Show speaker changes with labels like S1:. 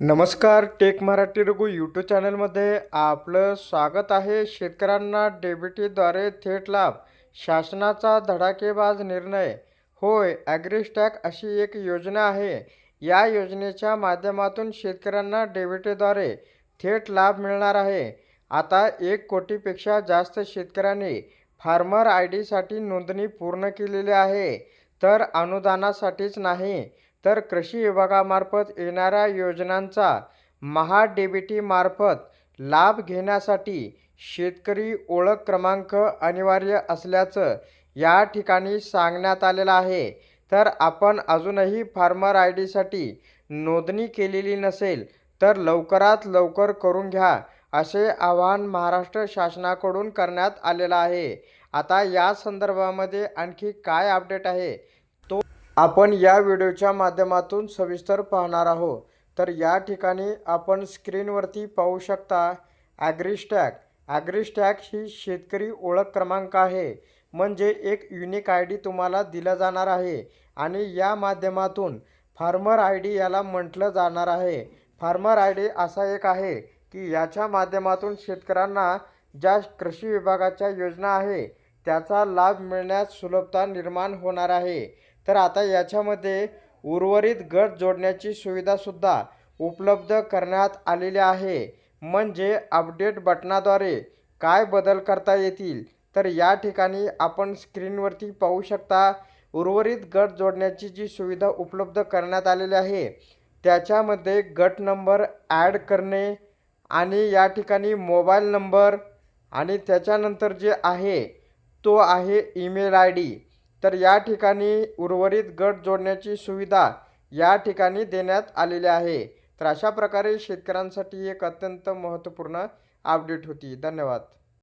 S1: नमस्कार take Marathi Raghu YouTube चॅनलमध्ये आपलं स्वागत आहे. शेतकऱ्यांना डेबिटीद्वारे थेट लाभ शासनाचा धडाकेबाज निर्णय. होय ॲग्रिस्टॅक अशी एक योजना आहे. या योजनेच्या माध्यमातून शेतकऱ्यांना डेबिटीद्वारे थेट लाभ मिळणार आहे. आता एक कोटीपेक्षा जास्त शेतकऱ्यांनी फार्मर आय डीसाठी नोंदणी पूर्ण केलेली आहे. तर अनुदानासाठीच नाही तर कृषी विभागामार्फत येणाऱ्या योजनांचा महा मार्फत लाभ घेण्यासाठी शेतकरी ओळख क्रमांक अनिवार्य असल्याचं या ठिकाणी सांगण्यात आलेलं आहे. तर आपण अजूनही फार्मर आय डीसाठी नोंदणी केलेली नसेल तर लवकरात लवकर करून घ्या असे आवाहन महाराष्ट्र शासनाकडून करण्यात आलेलं आहे. आता या संदर्भामध्ये आणखी काय अपडेट आहे? आपण या व्हिडिओच्या माध्यमातून सविस्तर पाहणार आहोत. तर या ठिकाणी आपण स्क्रीनवरती पाहू शकता ॲग्रिस्टॅग ॲग्रिस्टॅग ही शेतकरी ओळख क्रमांक आहे. म्हणजे एक युनिक आय डी तुम्हाला दिला जाणार आहे आणि या माध्यमातून फार्मर आय डी याला म्हटलं जाणार आहे. फार्मर आय डी असा एक आहे की याच्या माध्यमातून शेतकऱ्यांना ज्या कृषी विभागाच्या योजना आहे त्याचा लाभ मिळण्यास सुलभता निर्माण होणार आहे. तर आता याच्यामध्ये उर्वरित गट जोडण्याची सुविधासुद्धा उपलब्ध करण्यात आलेली आहे. म्हणजे अपडेट बटनाद्वारे काय बदल करता येतील? तर या ठिकाणी आपण स्क्रीनवरती पाहू शकता उर्वरित गट जोडण्याची जी सुविधा उपलब्ध करण्यात आलेली आहे त्याच्यामध्ये गट नंबर ॲड करणे आणि या ठिकाणी मोबाईल नंबर आणि त्याच्यानंतर जे आहे तो आहे ईमेल आय डी. तर या ठिकाणी उर्वरित गट जोडण्याची सुविधा या ठिकाणी देण्यात आलेली आहे. तर अशा प्रकारे शेतकऱ्यांसाठी एक अत्यंत महत्त्वपूर्ण अपडेट होती. धन्यवाद.